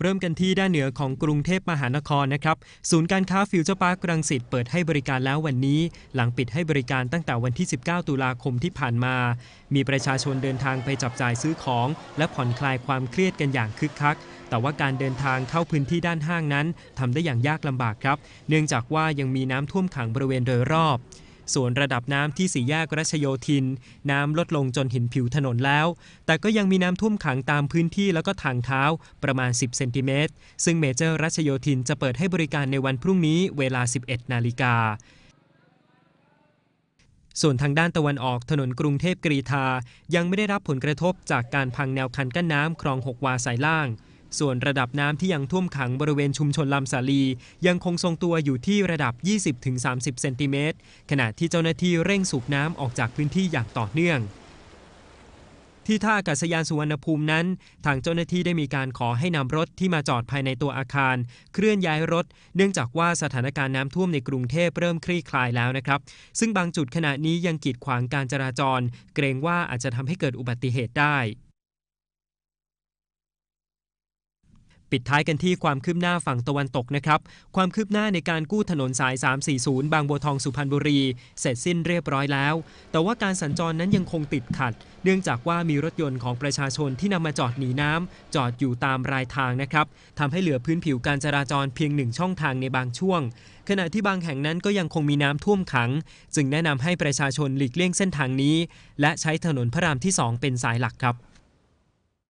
เริ่มกันที่ด้านเหนือของกรุงเทพมหานครนะครับ ศูนย์การค้าฟิวเจอร์พาร์ครังสิตเปิดให้บริการแล้ววันนี้ หลังปิดให้บริการตั้งแต่วันที่ 19 ตุลาคมที่ผ่านมา มีประชาชนเดินทางไปจับจ่ายซื้อของ และผ่อนคลายความเครียดกันอย่างคึกคัก แต่ว่าการเดินทางเข้าพื้นที่ด้านห้างนั้นทำได้อย่างยากลำบากครับ เนื่องจากว่ายังมีน้ำท่วมขังบริเวณโดยรอบ ส่วนระดับน้ำที่สี่แยกรัชโยธิน น้ำลดลงจนเห็นผิวถนนแล้ว แต่ก็ยังมีน้ำท่วมขังตามพื้นที่แล้วก็ทางเท้าประมาณ 10 เซนติเมตร ซึ่งเมเจอร์รัชโยธินจะเปิดให้บริการในวันพรุ่งนี้เวลา 11 นาฬิกาส่วนทางด้านตะวันออกถนนกรุงเทพกรีธายังไม่ได้รับผลกระทบจากการพังแนวคันกั้นน้ำคลอง6วาสายล่าง ส่วนระดับน้ำที่ยังท่วมขังบริเวณชุมชนลำสาลี ยังคงทรงตัวอยู่ที่ระดับ 20-30 เซนติเมตร ขณะที่เจ้าหน้าที่เร่งสูบน้ำออกจากพื้นที่อย่างต่อเนื่อง ที่ท่าอากาศยานสุวรรณภูมินั้น ทางเจ้าหน้าที่ได้มีการขอให้นำรถที่มาจอดภายในตัวอาคาร เคลื่อนย้ายรถ เนื่องจากว่าสถานการณ์น้ำท่วมในกรุงเทพเริ่มคลี่คลายแล้วนะครับ ซึ่งบางจุดขณะนี้ยังกีดขวางการจราจร เกรงว่าอาจจะทำให้เกิดอุบัติเหตุได้ ปิดท้ายกันที่ความคืบหน้าฝั่งตะวันตกนะครับ ความคืบหน้าในการกู้ถนนสาย 340 บางบัวทองสุพรรณบุรี เสร็จสิ้นเรียบร้อยแล้ว แต่ว่าการสัญจรนั้นยังคงติดขัด เนื่องจากว่ามีรถยนต์ของประชาชนที่นำมาจอดหนีน้ำจอดอยู่ตามรายทางนะครับทำให้เหลือพื้นผิวการจราจรเพียงหนึ่งช่องทางในบางช่วง ขณะที่บางแห่งนั้นก็ยังคงมีน้ำท่วมขัง จึงแนะนำให้ประชาชนหลีกเลี่ยงเส้นทางนี้ และใช้ถนนพระรามที่ 2 เป็นสายหลักครับ